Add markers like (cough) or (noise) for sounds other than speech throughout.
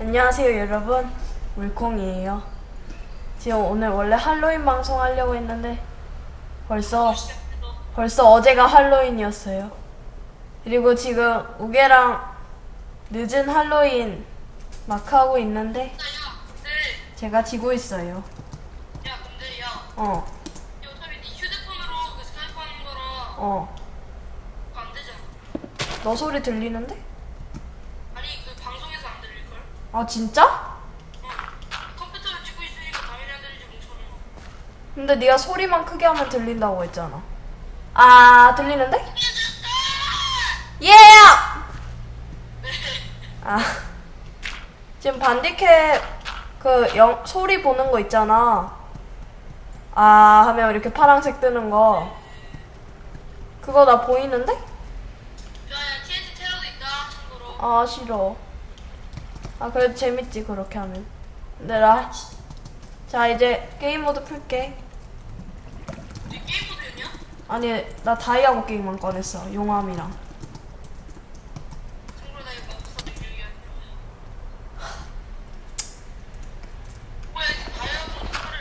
안녕하세요 여러분. 물콩이에요. 지금 오늘 원래 할로윈 방송 하려고 했는데 벌써 벌써 어제가 할로윈이었어요. 그리고 지금 우개랑 늦은 할로윈 마크 하고 있는데 제가 지고 있어요. 어. 어. 너 소리 들리는데? 아 진짜? 어. 컴퓨터를 찍고 있으니까 당연히 안 들리지, 멍청아. 근데 네가 소리만 크게 하면 들린다고 했잖아 아 들리는데? 예! 아 지금 반디캡 그 영, 소리 보는 거 있잖아 아 하면 이렇게 파란색 뜨는 거 그거 나 보이는데? 야, 야, TNT 테러도 있다, 참고로. 아 싫어 아 그래도 재밌지 그렇게 하면 근데 나자 이제 게임 모드 풀게 네 게임 모드였냐? 아니 나 다이아고 게임만 꺼냈어 용암이랑 참고로 나 이거 없어. (sighs) 뭐야, 이거 다이아몬드 칼을.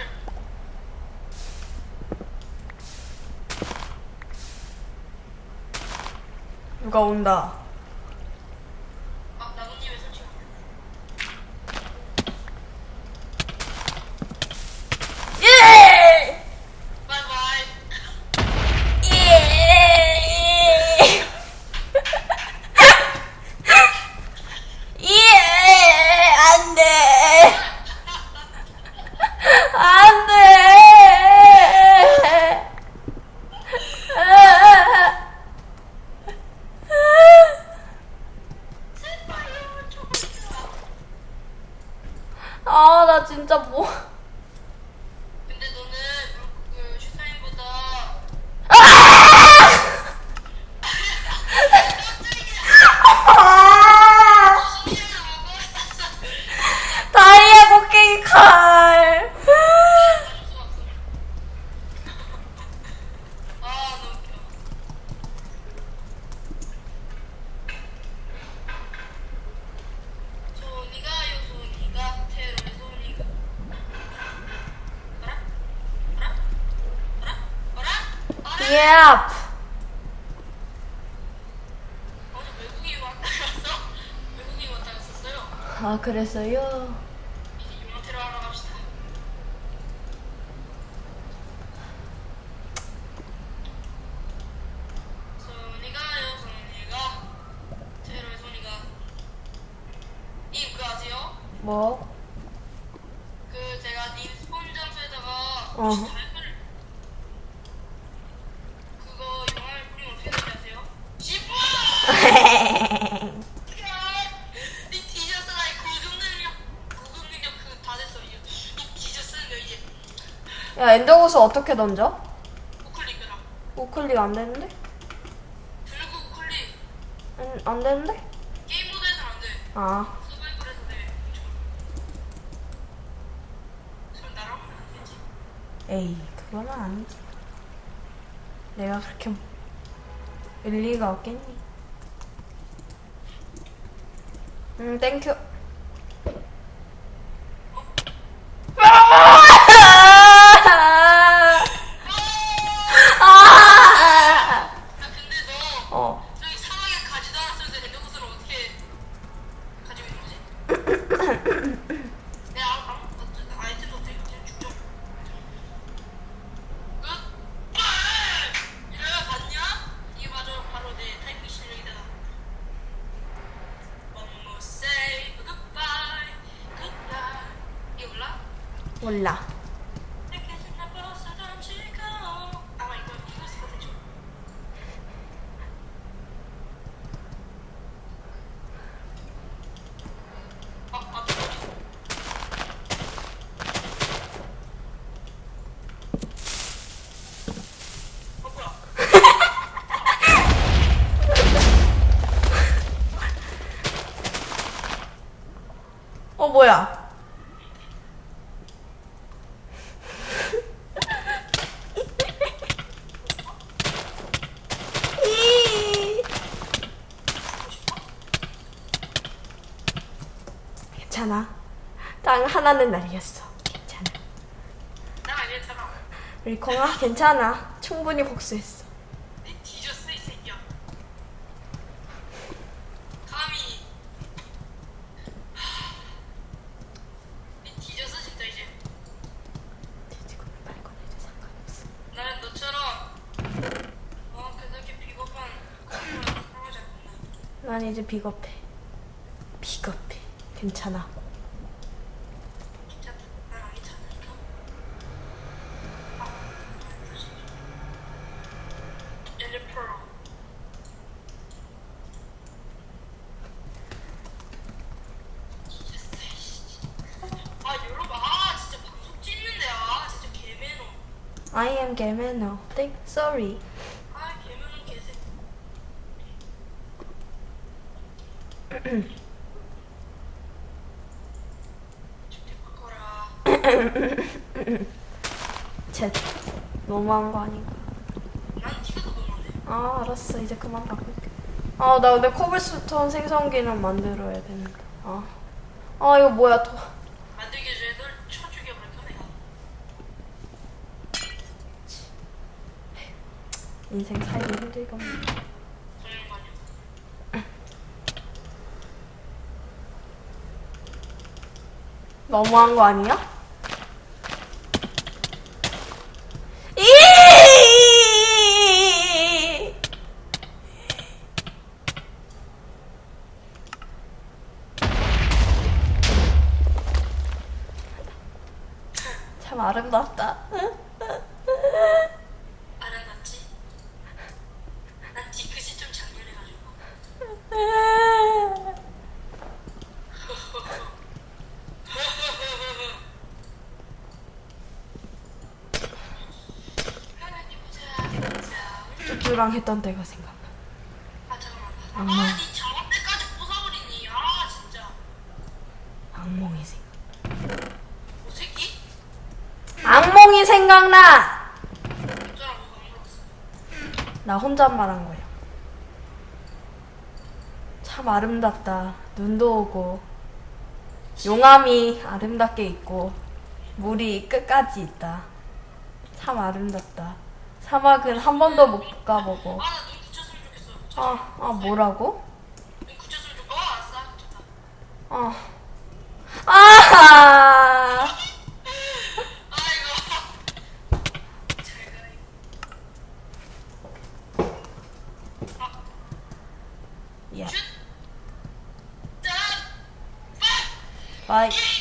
누가 온다 아, 나뭇잎에 설치. 예! 바이바이. 예! 예! 안 돼! 안 돼! 제발요, 조금만. 아, 나 진짜 뭐. 근데 너는 그 슈타인보다 아! 소리를 먹었어. 다이아 곡괭이 칼. 아, 너무 웃겨. 소니가요, 소니가 테러의 소니가. 어라? 어라? 어라? 어라? 어라? 예. 어제 외국인 왔다 갔어? 외국인 왔다 갔었어요? 아, 그랬어요. 이제 용어 테러 하러 갑시다. 소니가요, 소니가 테러의 소니가. 님 그거 아세요? 뭐? 그 제가 님 스폰 장소에다가 어. 야, 엔더고스 어떻게 던져? 우클릭 그럼 우클릭 안 되는데? 들고 우클릭 안, 안 되는데? 게임 안돼 아. 서바이벌에서 돼 그럼 나랑 하면 안 되지 에이, 그거는 아니지. 내가 그렇게 일리가 없겠니? 음, 땡큐. 몰라. 이렇게 지나버서 던지고. 아마 이거 이거 쓰거든 좀. 아, 아, 저기. 어, 뭐야? 어, 뭐야? 땅 하나는 날이었어. 괜찮아. 나 괜찮아. 우리 공아 괜찮아. 충분히 복수했어. 내 뒤졌어 이 새끼야. 감히. 하... 내 뒤졌어 진짜 이제. 돼지고기 말고 해도 상관없어. 나는 너처럼 어 그렇게 비겁한 거짓말을 하지 않구나. 난 이제 비겁해. 비겁해. 괜찮아. 괜찮다. 난안 괜찮으니까. 아, 엘리프로. 아 여러분 아 진짜 방송 찍는데 아 진짜 개매너 I am Gemeno. Think sorry. 아 개매너 개새 죽지 바꿔라 쟤 너무한 거 아닌가? 더아 알았어 이제 그만 바꿀게. 아나 근데 코블스톤 생성기는 만들어야 되는데. 아. 아 이거 뭐야 또. 만들기 전에 널 쳐 죽여버릴까 내가 인생 살기 아니야 너무한 거 아니야? 이! 참 아름답다. 알아놨지? 난 뒤끝이 좀 장렬해가지고 하나님 보자 쭈쭈랑 했던 때가 생각나. 악몽. 아니 저번 때까지 부숴버리니 아 진짜 악몽이 생각. 뭐 새끼? 악몽이 생각나. 어쩌라고 안 물었어 나 혼잣말 한 거야. 참 아름답다. 눈도 오고 용암이 아름답게 있고 물이 끝까지 있다. 참 아름답다. 사막은 한 번도 못 가보고. 아 나 눈 붙였으면 좋겠어. 아, 아 뭐라고? 눈 붙였으면 아, (laughs) 아, 아이고 잘가 아. 야, 슛! 짠! 바이. 어이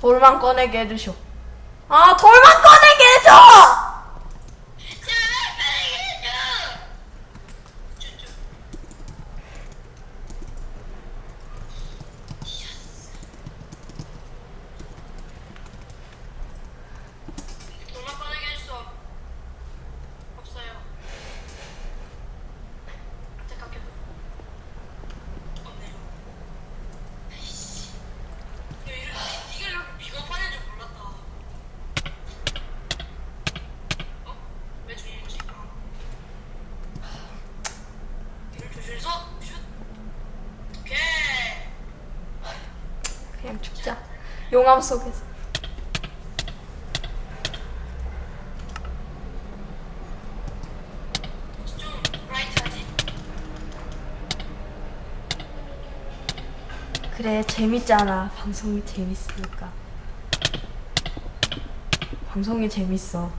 돌만 꺼내게 해주쇼. 아, 돌만 꺼내게 해줘! 제발 빨리 해줘! 쭈쭈 돈만 꺼내게 해줄 수 없- 없어요 안타깝게도 없네요 아이씨 야, 이런, 니- 니가 이렇게 비겁한 애줄 몰랐다 어? 왜 죽는 거지? 아. 걔를 조심해서 슛! 오케이! 그냥 죽자. 용암 속에서. 그래 재밌잖아. 방송이 재밌으니까. 방송이 재밌어